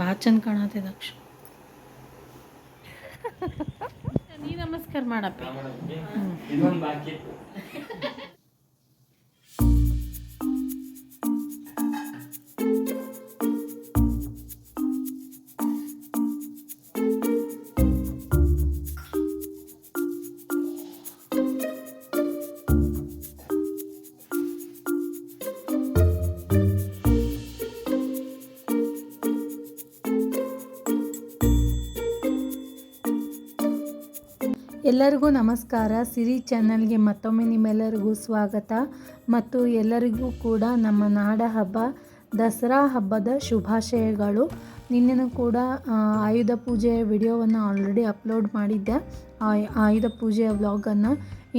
ಭಾಳ ಚಂದ ಕಾಣತ್ತೆ ದಕ್ಷ. ನೀ ನಮಸ್ಕಾರ ಮಾಡಪ್ಪ. ಎಲ್ಲರಿಗೂ ನಮಸ್ಕಾರ. ಸಿರಿ ಚಾನಲ್ಗೆ ಮತ್ತೊಮ್ಮೆ ನಿಮ್ಮೆಲ್ಲರಿಗೂ ಸ್ವಾಗತ. ಮತ್ತು ಎಲ್ಲರಿಗೂ ಕೂಡ ನಮ್ಮ ನಾಡ ಹಬ್ಬ, ದಸರಾ ಹಬ್ಬದ ಶುಭಾಶಯಗಳು. ನಿನ್ನೆನೂ ಕೂಡ ಆಯುಧ ಪೂಜೆಯ ವಿಡಿಯೋವನ್ನು ಆಲ್ರೆಡಿ ಅಪ್ಲೋಡ್ ಮಾಡಿದ್ದೆ. ಆಯುಧ ಪೂಜೆಯ ವ್ಲಾಗನ್ನು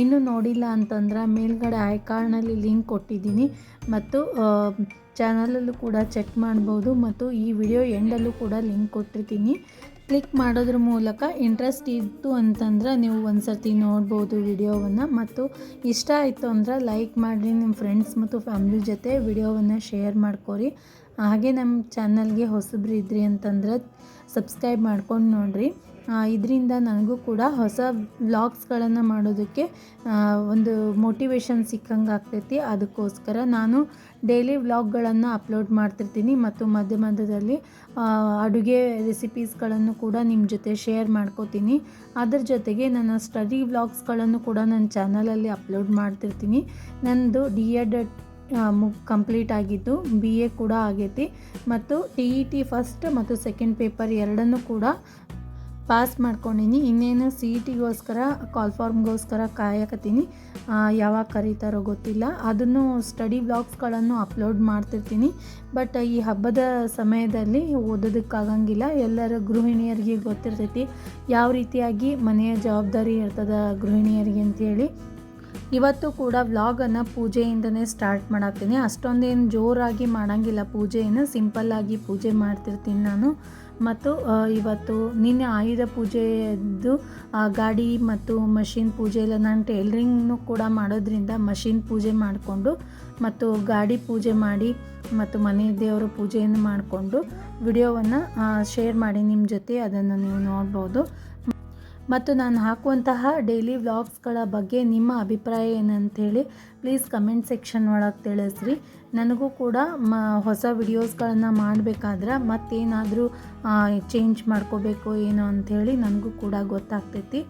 ಇನ್ನೂ ನೋಡಿಲ್ಲ ಅಂತಂದ್ರೆ ಮೇಲ್ಗಡೆ ಐಕಾರ್ಡ್ನಲ್ಲಿ ಲಿಂಕ್ ಕೊಟ್ಟಿದ್ದೀನಿ. ಮತ್ತು ಚಾನಲಲ್ಲೂ ಕೂಡ ಚೆಕ್ ಮಾಡ್ಬೋದು. ಮತ್ತು ಈ ವಿಡಿಯೋ ಎಂಡಲ್ಲೂ ಕೂಡ ಲಿಂಕ್ ಕೊಟ್ಟಿರ್ತೀನಿ. ಕ್ಲಿಕ್ ಮಾಡೋದ್ರ ಮೂಲಕ ಇಂಟ್ರೆಸ್ಟ್ ಇತ್ತು ಅಂತಂದ್ರೆ ನೀವು ಒಂದು ಸರ್ತಿ ನೋಡ್ಬೋದು ವಿಡಿಯೋವನ್ನು. ಮತ್ತು ಇಷ್ಟ ಆಯಿತು ಅಂದ್ರೆ ಲೈಕ್ ಮಾಡಿರಿ ನಿಮ್ಮ ಫ್ರೆಂಡ್ಸ್ ಮತ್ತು ಫ್ಯಾಮ್ಲಿ ಜೊತೆ ವಿಡಿಯೋವನ್ನು ಶೇರ್ ಮಾಡ್ಕೊರಿ. ಹಾಗೆ ನಮ್ಮ ಚಾನಲ್ಗೆ ಹೊಸಬ್ರು ಇದ್ರಿ ಅಂತಂದ್ರೆ ಸಬ್ಸ್ಕ್ರೈಬ್ ಮಾಡ್ಕೊಂಡು ನೋಡಿರಿ. ಇದರಿಂದ ನನಗೂ ಕೂಡ ಹೊಸ ವ್ಲಾಗ್ಸ್ಗಳನ್ನು ಮಾಡೋದಕ್ಕೆ ಒಂದು ಮೋಟಿವೇಶನ್ ಸಿಕ್ಕಂಗೆ ಆಗ್ತೈತಿ. ಅದಕ್ಕೋಸ್ಕರ ನಾನು ಡೈಲಿ ವ್ಲಾಗ್ಗಳನ್ನು ಅಪ್ಲೋಡ್ ಮಾಡ್ತಿರ್ತೀನಿ ಮತ್ತು ಮಧ್ಯ ಮಧ್ಯದಲ್ಲಿ ಅಡುಗೆ ರೆಸಿಪೀಸ್ಗಳನ್ನು ಕೂಡ ನಿಮ್ಮ ಜೊತೆ ಶೇರ್ ಮಾಡ್ಕೋತೀನಿ. ಅದರ ಜೊತೆಗೆ ನನ್ನ ಸ್ಟಡಿ ವ್ಲಾಗ್ಸ್ಗಳನ್ನು ಕೂಡ ನನ್ನ ಚಾನಲಲ್ಲಿ ಅಪ್ಲೋಡ್ ಮಾಡ್ತಿರ್ತೀನಿ. ನನ್ನದು ಡಿ ಎಡ್ ಕಂಪ್ಲೀಟ್ ಆಗಿದ್ದು, ಬಿ ಎ ಕೂಡ ಆಗೈತಿ. ಮತ್ತು ಟಿ ಇ ಟಿ ಫಸ್ಟ್ ಮತ್ತು ಸೆಕೆಂಡ್ ಪೇಪರ್ ಎರಡನ್ನೂ ಕೂಡ ಪಾಸ್ ಮಾಡ್ಕೊಂಡಿನಿ. ಇನ್ನೇನು ಸಿ ಇ ಟಿಗೋಸ್ಕರ ಕಾಲ್ ಫಾರ್ಮ್ಗೋಸ್ಕರ ಕಾಯಕತ್ತೀನಿ. ಯಾವಾಗ ಕರೀತಾರೋ ಗೊತ್ತಿಲ್ಲ. ಅದನ್ನು ಸ್ಟಡಿ ಬ್ಲಾಗ್ಸ್ಗಳನ್ನು ಅಪ್ಲೋಡ್ ಮಾಡ್ತಿರ್ತೀನಿ. ಬಟ್ ಈ ಹಬ್ಬದ ಸಮಯದಲ್ಲಿ ಓದೋದಕ್ಕಾಗಂಗಿಲ್ಲ. ಎಲ್ಲರ ಗೃಹಿಣಿಯರಿಗೆ ಗೊತ್ತಿರ್ತೈತಿ. ಯಾವ ರೀತಿಯಾಗಿ ಮನೆಯ ಜವಾಬ್ದಾರಿ ಇರ್ತದ ಗೃಹಿಣಿಯರಿಗೆ ಅಂಥೇಳಿ ಇವತ್ತು ಕೂಡ ವ್ಲಾಗನ್ನು ಪೂಜೆಯಿಂದನೇ ಸ್ಟಾರ್ಟ್ ಮಾಡಾಕ್ತೀನಿ. ಅಷ್ಟೊಂದೇನು ಜೋರಾಗಿ ಮಾಡೋಂಗಿಲ್ಲ ಪೂಜೆಯನ್ನು. ಸಿಂಪಲ್ಲಾಗಿ ಪೂಜೆ ಮಾಡ್ತಿರ್ತೀನಿ ನಾನು. ಮತ್ತು ಇವತ್ತು ನಿನ್ನೆ ಆಯುಧ ಪೂಜೆಯದ್ದು ಗಾಡಿ ಮತ್ತು ಮಷಿನ್ ಪೂಜೆ ಎಲ್ಲ ನಾನು ಟೈಲರಿಂಗ್ನು ಕೂಡ ಮಾಡೋದ್ರಿಂದ ಮಷಿನ್ ಪೂಜೆ ಮಾಡಿಕೊಂಡು ಮತ್ತು ಗಾಡಿ ಪೂಜೆ ಮಾಡಿ ಮತ್ತು ಮನೆ ದೇವರ ಪೂಜೆಯನ್ನು ಮಾಡಿಕೊಂಡು ವಿಡಿಯೋವನ್ನು ಶೇರ್ ಮಾಡಿ ನಿಮ್ಮ ಜೊತೆ. ಅದನ್ನು ನೀವು ನೋಡ್ಬೋದು. ಮತ್ತು ನಾನು ಹಾಕುವಂತಹ ಡೈಲಿ ವ್ಲಾಗ್ಸ್ಗಳ ಬಗ್ಗೆ ನಿಮ್ಮ ಅಭಿಪ್ರಾಯ ಏನಂತೇಳಿ ಪ್ಲೀಸ್ ಕಮೆಂಟ್ ಸೆಕ್ಷನ್ ಒಳಗೆ ತಿಳಿಸ್ರಿ. ನನಗೂ ಕೂಡ ಮ, ಹೊಸ ವಿಡಿಯೋಸ್ಗಳನ್ನು ಮಾಡಬೇಕಾದ್ರೆ ಮತ್ತೇನಾದರೂ ಚೇಂಜ್ ಮಾಡ್ಕೋಬೇಕು ಏನೋ ಅಂಥೇಳಿ ನನಗೂ ಕೂಡ ಗೊತ್ತಾಗ್ತೈತಿ.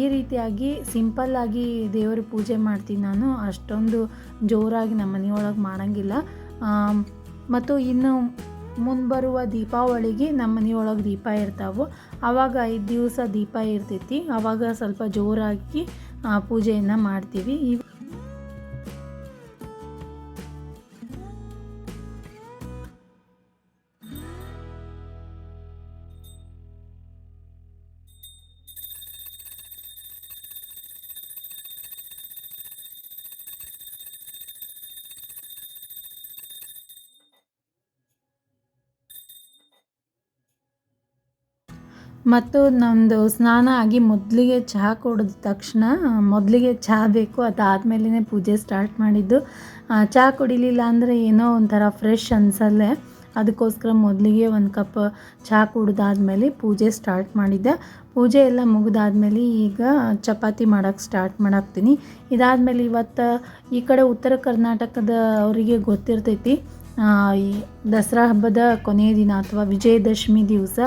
ಈ ರೀತಿಯಾಗಿ ಸಿಂಪಲ್ಲಾಗಿ ದೇವರ ಪೂಜೆ ಮಾಡ್ತೀನಿ ನಾನು. ಅಷ್ಟೊಂದು ಜೋರಾಗಿ ನಮ್ಮ ಮನೆಯೊಳಗೆ ಮಾಡೋಂಗಿಲ್ಲ ಮತ್ತು ಇನ್ನು ಮುಂಬರುವ ದೀಪಾವಳಿಗೆ ನಮ್ಮ ಮನೆಯೊಳಗೆ ದೀಪ ಇರ್ತಾವೆ. ಆವಾಗ ಐದು ದಿವಸ ದೀಪ ಇರ್ತೈತಿ. ಆವಾಗ ಸ್ವಲ್ಪ ಜೋರಾಗಿ ಪೂಜೆಯನ್ನು ಮಾಡ್ತೀವಿ. ಮತ್ತು ನಮ್ಮದು ಸ್ನಾನ ಆಗಿ ಮೊದಲಿಗೆ ಚಹಾ ಕುಡಿದ ತಕ್ಷಣ ಮೊದಲಿಗೆ ಚಹಾ ಬೇಕು. ಅದಾದಮೇಲೆ ಪೂಜೆ ಸ್ಟಾರ್ಟ್ ಮಾಡಿದ್ದು. ಚಹಾ ಕುಡಿಲಿಲ್ಲ ಅಂದರೆ ಏನೋ ಒಂಥರ ಫ್ರೆಶ್ ಅನ್ಸಲ್ಲೇ. ಅದಕ್ಕೋಸ್ಕರ ಮೊದಲಿಗೆ ಒಂದು ಕಪ್ ಚಹಾ ಕುಡ್ದಾದ್ಮೇಲೆ ಪೂಜೆ ಸ್ಟಾರ್ಟ್ ಮಾಡಿದ್ದೆ. ಪೂಜೆ ಎಲ್ಲ ಮುಗಿದಾದ್ಮೇಲೆ ಈಗ ಚಪಾತಿ ಮಾಡೋಕ್ಕೆ ಸ್ಟಾರ್ಟ್ ಮಾಡಾಕ್ತೀನಿ. ಇದಾದಮೇಲೆ ಇವತ್ತು ಈ ಕಡೆ ಉತ್ತರ ಕರ್ನಾಟಕದ ಅವರಿಗೆ ಗೊತ್ತಿರ್ತೈತಿ. ದಸರಾ ಹಬ್ಬದ ಕೊನೆಯ ದಿನ ಅಥವಾ ವಿಜಯದಶಮಿ ದಿವಸ,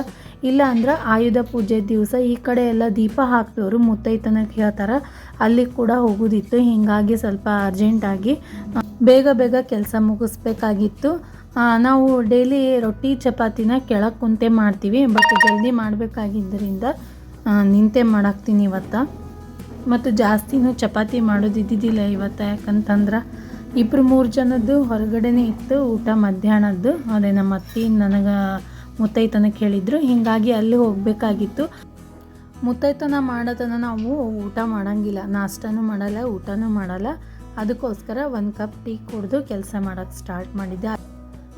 ಇಲ್ಲ ಅಂದ್ರೆ ಆಯುಧ ಪೂಜೆ ದಿವಸ, ಈ ಕಡೆ ಎಲ್ಲ ದೀಪ ಹಾಕ್ತವರು ಮುತ್ತೈತನಕ್ಕೆ ಹೇಳ್ತಾರೆ, ಅಲ್ಲಿ ಕೂಡ ಹೋಗೋದಿತ್ತು. ಹೀಗಾಗಿ ಸ್ವಲ್ಪ ಅರ್ಜೆಂಟಾಗಿ ಬೇಗ ಬೇಗ ಕೆಲಸ ಮುಗಿಸ್ಬೇಕಾಗಿತ್ತು. ನಾವು ಡೈಲಿ ರೊಟ್ಟಿ, ಚಪಾತಿನ ಕೆಳಗೆ ಕುಂತೆ ಮಾಡ್ತೀವಿ ಬಟ್ ಜಲ್ದಿ ಮಾಡಬೇಕಾಗಿದ್ದರಿಂದ ನಿಂತೆ ಮಾಡಾಕ್ತೀನಿ ಇವತ್ತು. ಮತ್ತು ಜಾಸ್ತಿನೂ ಚಪಾತಿ ಮಾಡೋದು ಇದ್ದಿದ್ದಿಲ್ಲ ಇವತ್ತು ಯಾಕಂತಂದ್ರೆ ಇಬ್ಬರು ಮೂರು ಜನದ್ದು, ಹೊರಗಡೆನೇ ಇತ್ತು, ಊಟ ಮಧ್ಯಾಹ್ನದ್ದು. ಅದೇ ನಮ್ಮ ಅತ್ತಿ ನನಗೆ ಮುತ್ತೈತನ ಕೇಳಿದ್ರು. ಹೀಗಾಗಿ ಅಲ್ಲಿ ಹೋಗಬೇಕಾಗಿತ್ತು. ಮುತ್ತೈತನ ಮಾಡೋತನ ನಾವು ಊಟ ಮಾಡೋಂಗಿಲ್ಲ. ನಾಷ್ಟನೂ ಮಾಡಲ್ಲ, ಊಟನೂ ಮಾಡಲ್ಲ. ಅದಕ್ಕೋಸ್ಕರ ಒಂದು ಕಪ್ ಟೀ ಕುಡಿದು ಕೆಲಸ ಮಾಡೋಕ್ಕೆ ಸ್ಟಾರ್ಟ್ ಮಾಡಿದ್ದೆ.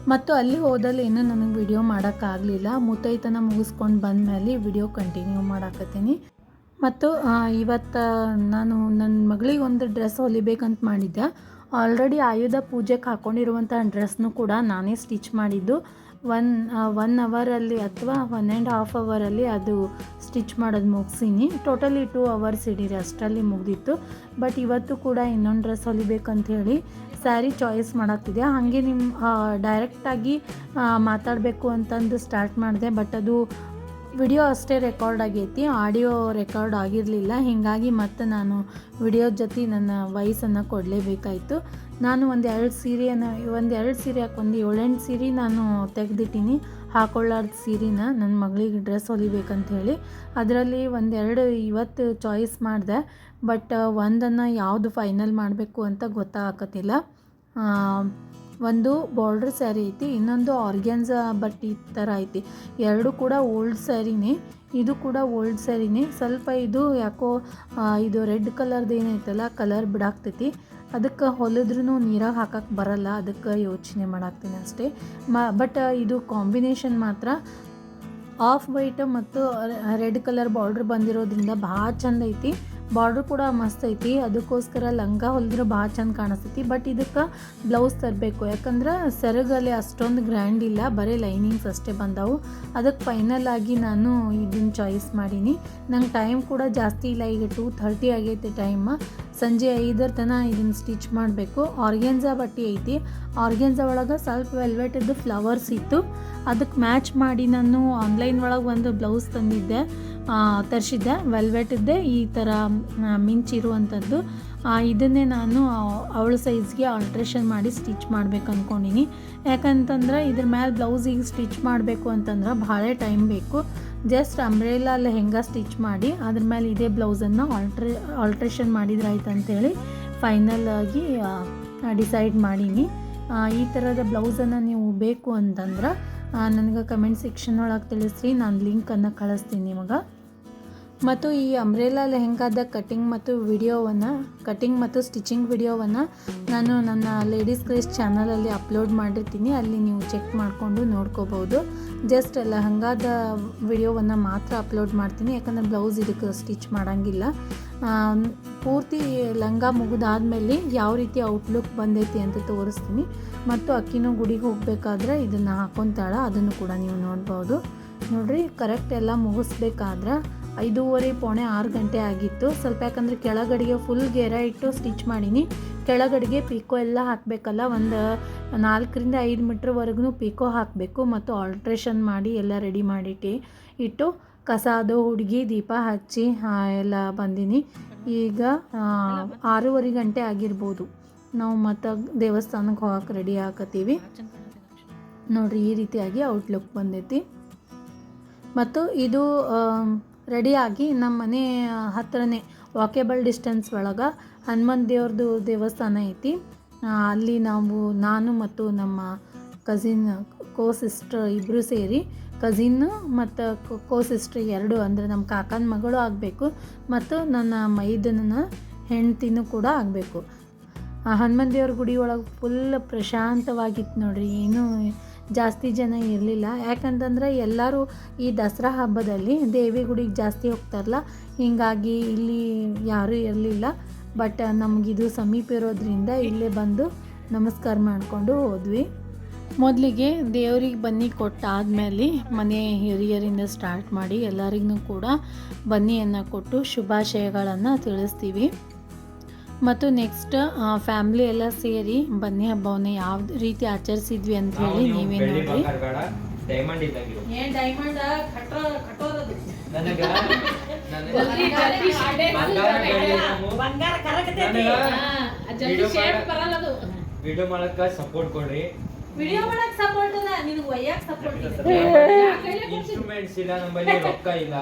ಮತ್ತು ಅಲ್ಲಿ ಹೋದಲ್ಲಿ ಇನ್ನೂ ನನಗೆ ವಿಡಿಯೋ ಮಾಡೋಕ್ಕಾಗಲಿಲ್ಲ. ಮುತ್ತೈತನ ಮುಗಿಸ್ಕೊಂಡು ಬಂದಮೇಲೆ ವಿಡಿಯೋ ಕಂಟಿನ್ಯೂ ಮಾಡಾಕತ್ತೀನಿ. ಮತ್ತು ಇವತ್ತು ನಾನು ನನ್ನ ಮಗಳಿಗೆ ಒಂದು ಡ್ರೆಸ್ ಹೊಲಿಬೇಕಂತ ಮಾಡಿದ್ದೆ. ಆಲ್ರೆಡಿ ಆಯುಧ ಪೂಜೆಗೆ ಹಾಕ್ಕೊಂಡಿರುವಂಥ ಡ್ರೆಸ್ನು ಕೂಡ ನಾನೇ ಸ್ಟಿಚ್ ಮಾಡಿದ್ದು. ಒನ್ ಒನ್ ಅವರಲ್ಲಿ ಅಥವಾ ಒನ್ ಆ್ಯಂಡ್ ಹಾಫ್ ಅವರಲ್ಲಿ ಅದು ಸ್ಟಿಚ್ ಮಾಡೋದು ಮುಗಿಸೀನಿ. ಟೋಟಲಿ ಟೂ ಅವರ್ಸ್ ಹಿಡೀರಿ, ಅಷ್ಟರಲ್ಲಿ ಮುಗ್ದಿತ್ತು. ಬಟ್ ಇವತ್ತು ಕೂಡ ಇನ್ನೊಂದು ಡ್ರೆಸ್ ಹೊಲಿಬೇಕಂತ ಹೇಳಿ ಸ್ಯಾರಿ ಚಾಯ್ಸ್ ಮಾಡಾಕ್ತಿದ್ದೆ. ಹಾಗೆ ನಿಮ್ಮ ಡೈರೆಕ್ಟಾಗಿ ಮಾತಾಡಬೇಕು ಅಂತಂದು ಸ್ಟಾರ್ಟ್ ಮಾಡಿದೆ. ಬಟ್ ಅದು ವಿಡಿಯೋ ಅಷ್ಟೇ ರೆಕಾರ್ಡ್ ಆಗೈತಿ, ಆಡಿಯೋ ರೆಕಾರ್ಡ್ ಆಗಿರಲಿಲ್ಲ. ಹೀಗಾಗಿ ಮತ್ತೆ ನಾನು ವಿಡಿಯೋ ಜೊತೆ ನನ್ನ ವಾಯ್ಸನ್ನು ಕೊಡಲೇಬೇಕಾಯಿತು. ನಾನು ಒಂದು ಎರಡು ಸೀರೆಯನ್ನು, ಒಂದು ಎರಡು ಸೀರೆ ಹಾಕೊಂಡು ಏಳೆಂಟು ಸೀರೆ ನಾನು ತೆಗೆದಿಟ್ಟೀನಿ. ಹಾಕೊಳ್ಳಾರ್ದ ಸೀರೆನ ನನ್ನ ಮಗಳಿಗೆ ಡ್ರೆಸ್ ಹೊಲಿಬೇಕಂತ ಹೇಳಿ. ಅದರಲ್ಲಿ ಒಂದೆರಡು ಇವತ್ತು ಚಾಯ್ಸ್ ಮಾಡಿದೆ. ಬಟ್, ಒಂದನ್ನು ಯಾವುದು ಫೈನಲ್ ಮಾಡಬೇಕು ಅಂತ ಗೊತ್ತಾಗತ್ತಿಲ್ಲ ಒಂದು ಬಾರ್ಡ್ರ್ ಸ್ಯಾರಿ ಐತಿ, ಇನ್ನೊಂದು ಆರ್ಗ್ಯಾನ್ಸ ಬಟ್ಟೆ ಥರ ಐತಿ. ಎರಡು ಕೂಡ ಓಲ್ಡ್ ಸ್ಯಾರಿನೇ ಇದು ಕೂಡ ಓಲ್ಡ್ ಸ್ಯಾರಿನೇ ಸ್ವಲ್ಪ ಇದು ಯಾಕೋ ಇದು ರೆಡ್ ಕಲರ್ದು ಏನೈತಲ್ಲ ಕಲರ್ ಬಿಡಾಕ್ತೈತಿ. ಅದಕ್ಕೆ ಹೊಲಿದ್ರೂ ನೀರಾಗ ಹಾಕಕ್ಕೆ ಬರಲ್ಲ, ಅದಕ್ಕೆ ಯೋಚನೆ ಮಾಡಾಕ್ತೀನಿ ಅಷ್ಟೇ. ಮ ಬಟ್ ಇದು ಕಾಂಬಿನೇಷನ್ ಮಾತ್ರ. ಆಫ್ ವೈಟ್ ಮತ್ತು ರೆಡ್ ಕಲರ್ ಬಾರ್ಡ್ರ್ ಬಂದಿರೋದ್ರಿಂದ ಭಾಳ ಚಂದ ಐತಿ. ಬಾರ್ಡ್ರ್ ಕೂಡ ಮಸ್ತ್ ಐತಿ. ಅದಕ್ಕೋಸ್ಕರ ಲಂಗ ಹೊಲಿದ್ರೆ ಭಾಳ ಚಂದ ಕಾಣಿಸ್ತೈತಿ. ಬಟ್ ಇದಕ್ಕೆ ಬ್ಲೌಸ್ ತರಬೇಕು. ಯಾಕಂದ್ರೆ ಸೆರಗಲ್ಲಿ ಅಷ್ಟೊಂದು ಗ್ರ್ಯಾಂಡ್ ಇಲ್ಲ. ಬರೀ ಲೈನಿಂಗ್ಸ್ ಅಷ್ಟೇ ಬಂದವು. ಅದಕ್ಕೆ ಫೈನಲ್ ಆಗಿ ನಾನು ಇದನ್ನ ಚಾಯ್ಸ್ ಮಾಡೀನಿ. ನಂಗೆ ಟೈಮ್ ಕೂಡ ಜಾಸ್ತಿ ಇಲ್ಲ. ಈಗ ಟೂ ಥರ್ಟಿ ಆಗೈತೆ ಟೈಮ್. ಸಂಜೆ ಐದರ ತನ ಇದನ್ನು ಸ್ಟಿಚ್ ಮಾಡಬೇಕು. ಆರ್ಗೆನ್ಸಾ ಬಟ್ಟೆ ಐತಿ. ಆರ್ಗೆನ್ಸಾ ಒಳಗೆ ಸ್ವಲ್ಪ ವೆಲ್ವೆಟದ್ದು ಫ್ಲವರ್ಸ್ ಇತ್ತು. ಅದಕ್ಕೆ ಮ್ಯಾಚ್ ಮಾಡಿ ನಾನು ಆನ್ಲೈನ್ ಒಳಗೆ ಒಂದು ಬ್ಲೌಸ್ ತಂದಿದ್ದೆ. ತರಿಸಿದ್ದೆ ವೆಲ್ವೆಟಿದ್ದೆ ಈ ಥರ ಮಿಂಚಿರುವಂಥದ್ದು ಇದನ್ನೇ ನಾನು ಅವಳ ಸೈಜ್ಗೆ ಆಲ್ಟ್ರೇಷನ್ ಮಾಡಿ ಸ್ಟಿಚ್ ಮಾಡಬೇಕು ಅಂದ್ಕೊಂಡಿನಿ ಯಾಕಂತಂದ್ರೆ ಇದ್ರ ಮೇಲೆ ಬ್ಲೌಸಿಗೆ ಸ್ಟಿಚ್ ಮಾಡಬೇಕು ಅಂತಂದ್ರೆ ಭಾಳ ಟೈಮ್ ಬೇಕು. ಜಸ್ಟ್ ಅಂಬ್ರೇಲಾ ಲೆಹೆಂಗ ಸ್ಟಿಚ್ ಮಾಡಿ, ಅದ್ರ ಮೇಲೆ ಇದೇ ಬ್ಲೌಸನ್ನು ಆಲ್ಟ್ರೇ ಆಲ್ಟ್ರೇಷನ್ ಮಾಡಿದ್ರಾಯ್ತು ಅಂತೇಳಿ ಫೈನಲ್ ಆಗಿ ಡಿಸೈಡ್ ಮಾಡೀನಿ. ಈ ಥರದ ಬ್ಲೌಸನ್ನು ನೀವು ಬೇಕು ಅಂತಂದ್ರೆ ನನಗೆ ಕಮೆಂಟ್ ಸೆಕ್ಷನ್ ಒಳಗೆ ತಿಳಿಸ್ರಿ, ನಾನು ಲಿಂಕನ್ನು ಕಳಿಸ್ತೀನಿ ನಿಮಗೆ. ಮತ್ತು ಈ ಅಂಬ್ರೆಲಾ ಲೆಹೆಂಗಾದ ಕಟಿಂಗ್ ಮತ್ತು ವಿಡಿಯೋವನ್ನು ಕಟಿಂಗ್ ಮತ್ತು ಸ್ಟಿಚಿಂಗ್ ವಿಡಿಯೋವನ್ನು ನಾನು ನನ್ನ ಲೇಡೀಸ್ ಕ್ರೇಸ್ ಚಾನಲಲ್ಲಿ ಅಪ್ಲೋಡ್ ಮಾಡಿರ್ತೀನಿ. ಅಲ್ಲಿ ನೀವು ಚೆಕ್ ಮಾಡಿಕೊಂಡು ನೋಡ್ಕೋಬೋದು ಜಸ್ಟ್ ಲೆಹಂಗಾದ ವಿಡಿಯೋವನ್ನು ಮಾತ್ರ ಅಪ್ಲೋಡ್ ಮಾಡ್ತೀನಿ. ಯಾಕಂದರೆ ಬ್ಲೌಸ್ ಇದಕ್ಕೆ ಸ್ಟಿಚ್ ಮಾಡೋಂಗಿಲ್ಲ. ಪೂರ್ತಿ ಲಂಗ ಮುಗಿದಾದ್ಮೇಲೆ ಯಾವ ರೀತಿ ಔಟ್ಲುಕ್ ಬಂದೈತಿ ಅಂತ ತೋರಿಸ್ತೀನಿ. ಮತ್ತು ಅಕ್ಕಿನೂ ಗುಡಿಗೆ ಹೋಗಬೇಕಾದ್ರೆ ಇದನ್ನು ಹಾಕೊತಾಳ. ಅದನ್ನು ಕೂಡ ನೀವು ನೋಡ್ಬೋದು. ನೋಡ್ರಿ ಕರೆಕ್ಟ್ ಎಲ್ಲ ಮುಗಿಸ್ಬೇಕಾದ್ರೆ ಐದೂವರೆ ಪೌಣೆ ಆರು ಗಂಟೆ ಆಗಿತ್ತು. ಸ್ವಲ್ಪ ಯಾಕಂದರೆ ಕೆಳಗಡೆಗೆ ಫುಲ್ ಗೆರ ಇಟ್ಟು ಸ್ಟಿಚ್ ಮಾಡೀನಿ. ಕೆಳಗಡೆಗೆ ಪೀಕೋ ಎಲ್ಲ ಹಾಕಬೇಕಲ್ಲ, ಒಂದು ನಾಲ್ಕರಿಂದ ಐದು ಮೀಟ್ರ್ವರೆಗೂ ಪೀಕೋ ಹಾಕಬೇಕು ಮತ್ತು ಆಲ್ಟ್ರೇಷನ್ ಮಾಡಿ ಎಲ್ಲ ರೆಡಿ ಮಾಡಿಟ್ಟು. ಇಟ್ಟು ಕಸ ಅದು ಹುಡುಗಿ, ದೀಪ ಹಚ್ಚಿ ಎಲ್ಲ ಬಂದೀನಿ. ಈಗ ಆರೂವರೆ ಗಂಟೆ ಆಗಿರ್ಬೋದು. ನಾವು ಮತ್ತು ದೇವಸ್ಥಾನಕ್ಕೆ ಹೋಗಕ್ಕೆ ರೆಡಿ ಹಾಕತ್ತೀವಿ ನೋಡ್ರಿ, ಈ ರೀತಿಯಾಗಿ ಔಟ್ಲುಕ್ ಬಂದೈತಿ. ಮತ್ತು ಇದು ರೆಡಿಯಾಗಿ ನಮ್ಮ ಮನೆ ಹತ್ರನೇ ವಾಕೇಬಲ್ ಡಿಸ್ಟೆನ್ಸ್ ಒಳಗೆ ಹನುಮಂತ ದೇವ್ರದ್ದು ದೇವಸ್ಥಾನ ಐತಿ. ಅಲ್ಲಿ ನಾವು, ನಾನು ಮತ್ತು ನಮ್ಮ ಕಸಿನ್ ಕೋ ಸಿಸ್ಟರ್ ಇಬ್ಬರು ಸೇರಿ ಕಸಿನ್ ಮತ್ತು ಕೋ ಸಿಸ್ಟ್ರ್ ಎರಡು ಅಂದರೆ ನಮ್ಮ ಕಾಕನ ಮಗಳು ಆಗಬೇಕು ಮತ್ತು ನನ್ನ ಮೈದನ ಹೆಂಡ್ತಿನೂ ಕೂಡ ಆಗಬೇಕು. ಹನುಮಂತ ದೇವ್ರ ಗುಡಿ ಒಳಗೆ ಫುಲ್ ಪ್ರಶಾಂತವಾಗಿತ್ತು ನೋಡ್ರಿ. ಏನೂ ಜಾಸ್ತಿ ಜನ ಇರಲಿಲ್ಲ. ಯಾಕಂತಂದರೆ ಎಲ್ಲರೂ ಈ ದಸರಾ ಹಬ್ಬದಲ್ಲಿ ದೇವಿ ಗುಡಿಗೆ ಜಾಸ್ತಿ ಹೋಗ್ತಾರಲ್ಲ, ಹೀಗಾಗಿ ಇಲ್ಲಿ ಯಾರೂ ಇರಲಿಲ್ಲ. ಬಟ್ ನಮಗಿದು ಸಮೀಪ ಇರೋದ್ರಿಂದ ಇಲ್ಲೇ ಬಂದು ನಮಸ್ಕಾರ ಮಾಡಿಕೊಂಡು ಹೋದ್ವಿ. ಮೊದಲಿಗೆ ದೇವರಿಗೆ ಬನ್ನಿ ಕೊಟ್ಟಾದ್ಮೇಲೆ ಮನೆ ಹಿರಿಯರಿಂದ ಸ್ಟಾರ್ಟ್ ಮಾಡಿ ಎಲ್ಲರಿಗೂ ಕೂಡ ಬನ್ನಿಯನ್ನು ಕೊಟ್ಟು ಶುಭಾಶಯಗಳನ್ನು ತಿಳಿಸ್ತೀವಿ. ಮತ್ತು ನೆಕ್ಸ್ಟ್ ಫ್ಯಾಮಿಲಿ ಎಲ್ಲ ಸೇರಿ ಬನ್ನಿ ಹಬ್ಬವನ್ನು ಯಾವ ರೀತಿ ಆಚರಿಸಿದ್ವಿ ಅಂತ ಹೇಳಿ ನೀವೇ ನೋಡಿ ಡೈಮಂಡ್ ಏನ್ ಡೈಮಂಡ್ ಕಟ್ಟೋ ನನಗ ಬಂಗಾರ ಜಲ್ದಿ ಶೇಪ್ ಬರಲ್ಲ ಅದು. ವಿಡಿಯೋ ಸಪೋರ್ಟ್ ಕೊಡ್ರಿ. ವಿಡಿಯೋ ಮಾಡಕ್ ಸಪೋರ್ಟ್ ಅದ ನಿನಗೆ ಒಯ್ಯಾಕ್ ಸಪೋರ್ಟ್ ಇನ್ಸ್ಟ್ರೂಮೆಂಟ್ಸ್ ಇಲ್ಲ ನಮ್ಮಲ್ಲಿ ರೊಕ್ಕ ಇಲ್ಲ.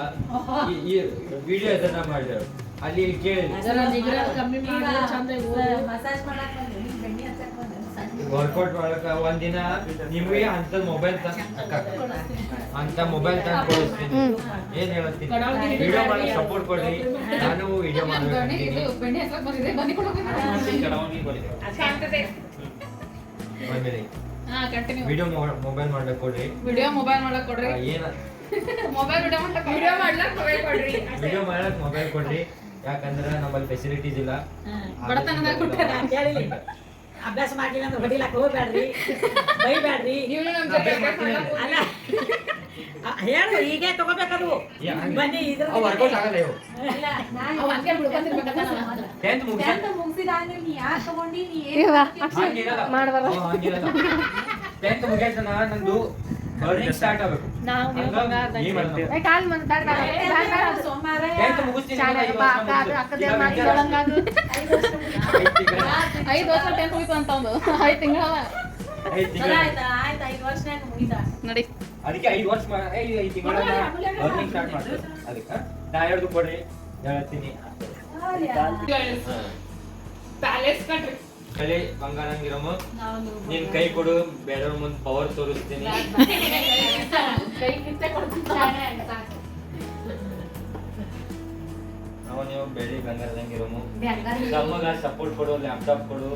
ಈ- ಈ ವಿಡಿಯೋ ಅದನ್ನ ಮಾಡಿದ್ರು. ಅಲ್ಲಿ ಕೇಳಿ. ಮಾಡಕ್ ವರ್ಕೌಟ್ ಮಾಡಕ ಒಂದಿನ ನಿಮ್ಗೆ ಅಂತ ಮೊಬೈಲ್ ಅಂತ ಮೊಬೈಲ್ ತಂದು ಕೊಡಿಸ್ತೀನಿ. ಏನ್ ಹೇಳ್ತೀನಿ? ವಿಡಿಯೋ ಮಾಡಿ ಸಪೋರ್ಟ್ ಕೊಡ್ರಿ. ನಾನು ವಿಡಿಯೋ ಮಾಡ್ಬೇಕು ವಿಡಿಯೋ ಮೊಬೈಲ್ ಮಾಡ್ಬೇಕು ಕೊಡ್ರಿ. ವಿಡಿಯೋ ಮೊಬೈಲ್ ಮಾಡಕ್ ಕೊಡ್ರಿ. ಏನ? ಮೊಬೈಲ್ ವಿಡಿಯೋ ಮಾಡಕ್ ವಿಡಿಯೋ ಮಾಡ್ಲಕ್ ಮೊಬೈಲ್ ಕೊಡ್ರಿ. ವಿಡಿಯೋ ಮಾಡಕ್ ಮೊಬೈಲ್ ಕೊಡ್ರಿ. ಯಾಕಂದ್ರೆ ನಮ್ಮಲ್ಲಿ ಫೆಸಿಲಿಟೀಸ್ ಇಲ್ಲ. ಬಡತನದಾಗ ಹೇಳಿ ಅಭ್ಯಾಸ ಮಾಡಿಲ್ಲ ಅಂದ್ರೆ ಹೊಡಿಲಕ್ಕ ಹೋಗ್ಬೇಡ್ರಿ ಬೈಬೇಡ್ರಿ. ಅಲ್ಲ. ಹೇಳು ಹೀಗೆ. ತಗೋಬೇಕದು. ಬನ್ನಿ ಇದ್ರ ಮಾಡ್ಬಾರ ಟೆಂತ್ ನಂದು ಸ್ಟಾರ್ಟ್ ಆಗಬೇಕು. ಕಾಲ್ ಮಂದ್ ಬ್ಯಾಡ ಸೋಮವಾರ ಟೆಂತ್ ಮುಗಿಸ್ತೀನಿ ಐದು ವರ್ಷ ಅಕ್ಕ ಅದು. ಅಕ್ಕದೇ ಮಾಡಿ. ಐದು ವರ್ಷ ಅಂತ ಒಂದು ಐದು ತಿಂಗಳ. ಐದು ತಿಂಗಳು. ಆಯ್ತಾ ಆಯ್ತು ಐದು ಮುಗಿತ? ನಡಿ. ಅದಕ್ಕೆ ಐದು ವರ್ಷ ಐದು ತಿಂಗಳ. ಸ್ಟಾರ್ಟ್ ಅದಕ್ಕೆ ನಾ ಹೇಳ್ದು ಕೊಡ್ರಿ ಹೇಳ್ತೀನಿ. ಪ್ಯಾಲೇಸ್ ಕಟ್ರಿ. ಕಲೆ ಬಂಗಾರಂಗಿರಮ್ಮ. ನಿನ್ ಕೈ ಕೊಡು ಬೇರೆಯವ್ರ ಮುಂದೆ ಪವರ್ ತೋರಿಸ್ತೀನಿ. ನಾವು ನೀವು ಬೆಳಿ ಬಂಗಾರದಂಗಿರಮ್ಮ. ತಮ್ಮಗ ಸಪೋರ್ಟ್ ಕೊಡು ಲ್ಯಾಪ್ಟಾಪ್ ಕೊಡು.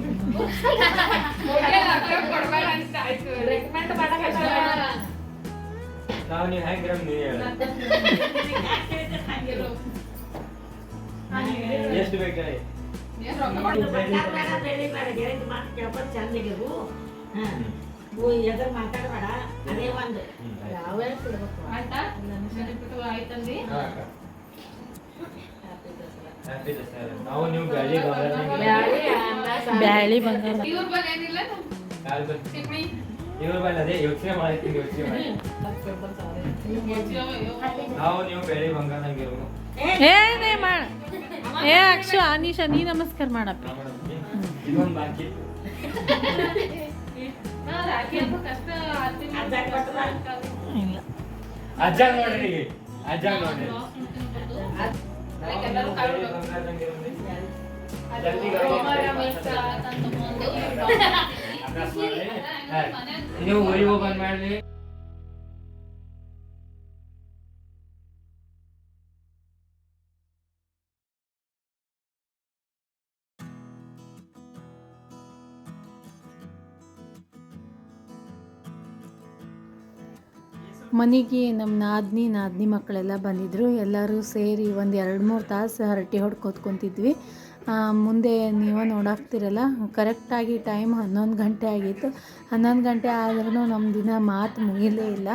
ನಾವು ನೀವು ಹೆಂಗಿರಮ್ ನೀವ್ ಹೇಳ. ಎಷ್ಟು ಬೇಕು ಎದ್ರ ಮಾತಾಡಬೇಡ ಅದೇ ಒಂದು ಯಾವ್ಯಾವ ಕೊಡ್ಬೇಕು ಆಯ್ತಾ ನೆನಪಿಟ್ಟು ಆಯ್ತಂದಿ ಹ್ಯಾಪಿ ದಸರಾ ನಾವು ನೀವು ಬೆಳಿ ಬಂಗಾರದಂಗಿರಮ್ಮ ಬ್ಯಾಳಿ ಬಂಗಾರ ಇವ್ರ ಬಗ್ಗೆ ಏನಿಲ್ಲ ಕಾಲ್ ಬಂತು ಟಿಪ್ಪಣಿ ಇವ್ರ ಮೇಲೆ ಅದೇ ಯೋಚನೆ ಮಾಡ್ತೀನಿ ಯೋಚನೆ ಮಾಡಿ ನಾವು ನೀವು ಬೆಳಿ ಬಂಗಾರದಂಗಿರಮ್ಮ ಏನೇ ಮಾಡ ಏ ಅಕ್ಷು ಅನೀಶಾ ನೀ ನಮಸ್ಕಾರ ಮಾಡಪ್ಪ? ಇಲ್ಲ ಅಜ್ಜ ನೋಡ್ರಿ ಅಜ್ಜ ನೋಡ್ರಿ ನೀವು ಬಂಗಾರದಂಗಿರಮ್ಮ. ಅದು ಮನೆಗೆ ನಮ್ಮ ನಾದ್ನಿ ನಾದ್ನಿ ಮಕ್ಕಳೆಲ್ಲ ಬಂದಿದ್ದರು ಎಲ್ಲರೂ ಸೇರಿ ಒಂದು ಎರಡು ಮೂರು ತಾಸು ಹರಟೆ ಹೊಡ್ಕೋತ ಕುಂತಿದ್ವಿ ಮುಂದೆ ನೀವು ನೋಡಾಕ್ತಿರಲ್ಲ ಕರೆಕ್ಟಾಗಿ ಟೈಮ್ ಹನ್ನೊಂದು ಗಂಟೆ ಆಗಿತ್ತು. ಹನ್ನೊಂದು ಗಂಟೆ ಆದ್ರೂ ನಮ್ಮ ದಿನ ಮಾತು ಮುಗಿಲೇ ಇಲ್ಲ.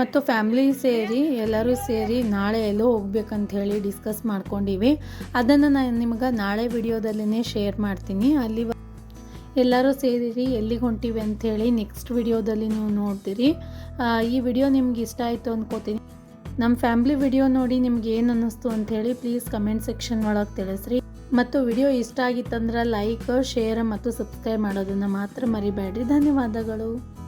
ಮತ್ತು ಫ್ಯಾಮ್ಲಿ ಸೇರಿ, ಎಲ್ಲರೂ ಸೇರಿ ನಾಳೆ ಎಲ್ಲೋ ಹೋಗ್ಬೇಕಂತ ಹೇಳಿ ಡಿಸ್ಕಸ್ ಮಾಡ್ಕೊಂಡಿವಿ. ಅದನ್ನು ನಾನು ನಿಮ್ಗೆ ನಾಳೆ ವಿಡಿಯೋದಲ್ಲೇ ಶೇರ್ ಮಾಡ್ತೀನಿ. ಅಲ್ಲಿ ಎಲ್ಲರೂ ಸೇರಿರಿ, ಎಲ್ಲಿಗೆ ಹೊಂಟಿವಿ ಅಂಥೇಳಿ ನೆಕ್ಸ್ಟ್ ವಿಡಿಯೋದಲ್ಲಿ ನೀವು ನೋಡ್ತೀರಿ. ಈ ವಿಡಿಯೋ ನಿಮ್ಗೆ ಇಷ್ಟ ಆಯಿತು ಅಂದ್ಕೋತೀನಿ ನಮ್ಮ ಫ್ಯಾಮ್ಲಿ ವಿಡಿಯೋ ನೋಡಿ ನಿಮ್ಗೆ ಏನು ಅನ್ನಿಸ್ತು ಅಂಥೇಳಿ ಪ್ಲೀಸ್ ಕಮೆಂಟ್ ಸೆಕ್ಷನ್ ಒಳಗೆ ತಿಳಿಸ್ರಿ. ಮತ್ತು ವಿಡಿಯೋ ಇಷ್ಟ ಆಗಿತ್ತಂದ್ರೆ ಲೈಕ್ ಶೇರ್ ಮತ್ತು ಸಬ್ಸ್ಕ್ರೈಬ್ ಮಾಡೋದನ್ನು ಮಾತ್ರ ಮರಿಬೇಡ್ರಿ. ಧನ್ಯವಾದಗಳು.